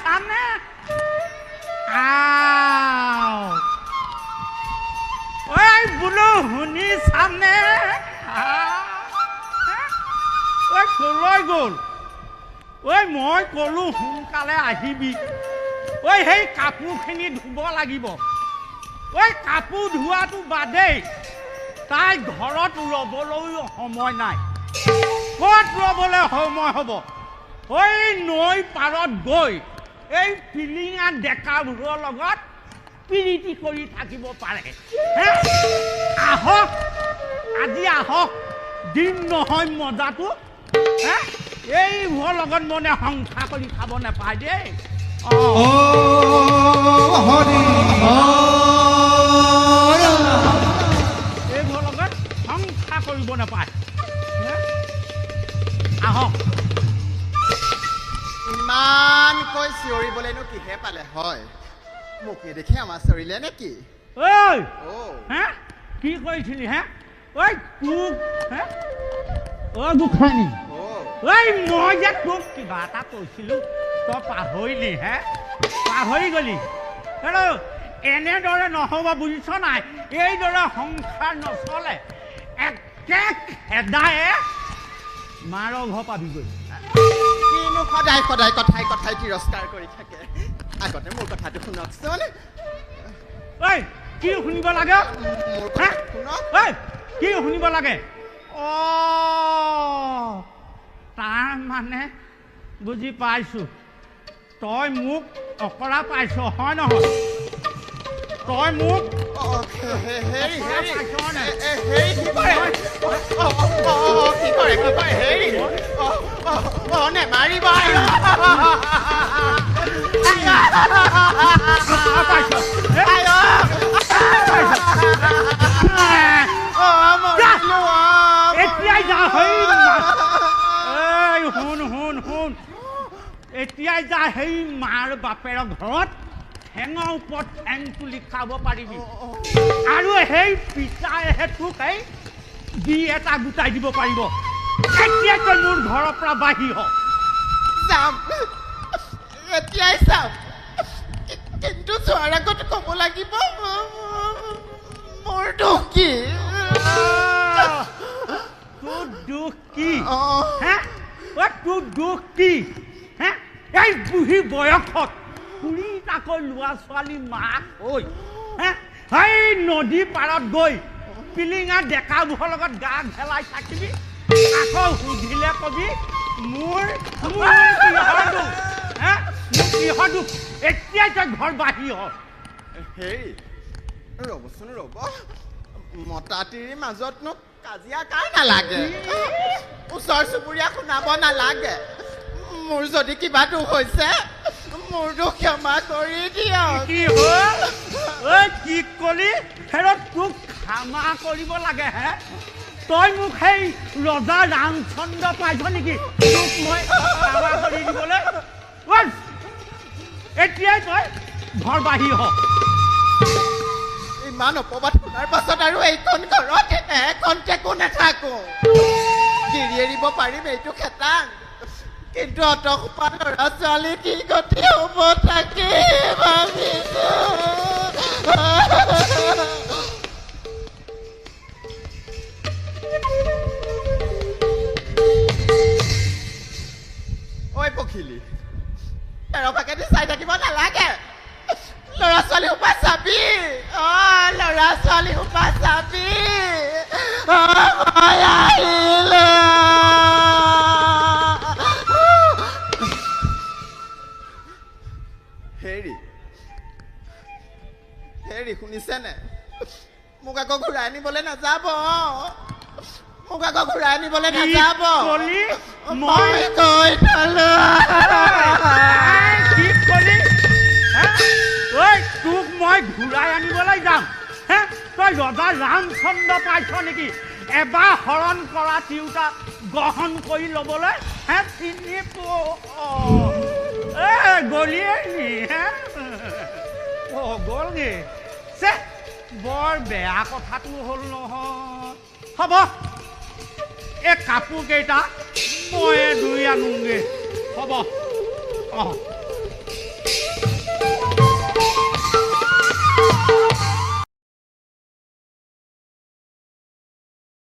সামনে ওই বুলু হুনি সামনে। হ্যাঁ? ওই কলৈ গ'ল। ঐ মই ক'লোঁ সোনকালে আহিবি। ঐ সেই কাপোৰখিনি ধুব লাগিব। ঐ কাপোৰ ধোৱাটো বাদেই তাই ঘৰত ৰ'বলৈ সময় নাই। ক'ত ৰ'বলৈ সময় হ'ব? ঐ নৈ পাৰত গৈ এই পিলিঙা ডেকাবোৰৰ লগত প্ৰীতি কৰি থাকিব পাৰে। আহক আজি আহক দিন নহয় মজাটো। এইবোৰৰ লগত মানে সংসাৰ কৰি খাব নাপায় দেই। এইবোৰৰ লগত সংসাৰ কৰিব নাপায়। চিঞৰিবলৈনো কিহে পালে? হয়। মোকে দেখি আমাৰ চৰিলে নেকি? ঐ হে? কি কৰিছিলি হে? ঐ তোক হে? অ' গোসাঁনী অ' ঐ মই যে তোক কিবা এটা কৈছিলো তই পাহৰিলি হে? পাহৰি গলি। হেৰৌ এনেদৰে নহ'ব বুজিছ নাই? এইদৰে সংসাৰ নচলে। একে খেদায়ে মাৰৰ ঘৰ পাবিগৈ। কিনো সদায় সদায় কথাই কথাই তিৰস্কাৰ কৰি থাকে। আগতে মোৰ কথাটো শুনকচোন। ঐ কি শুনিব লাগে? ঐ কি শুনিব লাগে? অ তাৰ মানে বুজি পাইছো। তই মোক অকৰা পাইছ হয় নহয়? তই মোক অ' হে- হে- হেৰি হেৰি cabrones, Mari Bayo. এতিয়াই যা সেই মাৰ বাপেৰ ঘৰত ঠেঙৰ ওপৰত ঠেং তুলি খাব পাৰিবি আৰু সেই পিছাই হেতুকেই দি এটা গোটাই দিব পাৰিব এতিয়া মোৰ ঘৰৰ পৰা বাহিৰ হ যাম। এতিয়াই চাম কিন্তু যোৱাৰ আগত ক'ব লাগিব মোৰ দুখ। কি তোৰ দুখ? কি অঁ। হে? ঐ তোৰ দুখ? কি হে? এই বুঢ়ী বয়সত কুৰিটাকৈ ল'ৰা ছোৱালী মাক ঐ হে? সেই নদী পাৰত গৈ পিলিঙা ডেকাবোৰৰ লগত গা ভেলাই থাকিবি। আকৌ সুধিলে কবি মোৰ মোৰ কিহৰ দুখ হে মোৰ কিহৰ দুখ এতিয়াই তই ঘৰ বাহিৰ হ। হেৰি ৰ'বচোন ৰ'ব মতা তিৰিৰ মাজতনো কাজিয়া কাৰ নালাগে? ওচৰ চুবুৰীয়া শুনাব নালাগে? মোৰ যদি কিবা দুখ হৈছে মোৰ দুখ ক্ষমা কৰি দিয়ক। কি হ'ল? কি কলি? হেৰত তোক ক্ষমা কৰিব লাগে হে? তই মোক সেই ৰজা ৰামচন্দ্ৰ পাইছ নেকি? তোক মই ক্ষমা কৰি দিবলৈ এতিয়াই তই ঘৰ বাহিৰ হ। ইমান অপবাদ শুনাৰ পাছত আৰু এইখন ঘৰত এখন টেকো নাথাকো। গিৰি এৰিব পাৰিম এইটো খেতাং। কিন্তু অত সোপা ল'ৰা ছোৱালী কি গতি হ'ব ভাবিছো। kele lọ́rọ̀ pàkẹ́ ní sáyidà kí mọ́tà lákẹ́. Lọ́rọ̀ sọ́lé ń pàṣà bí. Lọ́rọ̀ sọ́lé ń pàṣà bí. Ọmọ ya ilé. Heri. Heri kunisene mukakogura nibolena zabo. মোক আকৌ ঘূৰাই আনিবলৈ কি নাযাব মই কৈ থলো এই, কি কলি হে? ঐ তোক মই ঘূৰাই আনিবলৈ যাম হে তই ৰজা ৰামচন্দ্ৰ পাইছ নেকি এবাৰ হৰণ কৰা তিৰোতা গ্ৰহণ কৰি ল'বলৈ হে চিনি গলিয়ে নি হে অ গ'লগে চে বৰ বেয়া কথাটো হ'ল নহয় হ'ব এই কাপোৰ কেইটা মই ধুই আনোগে। হ'ব। অঁ।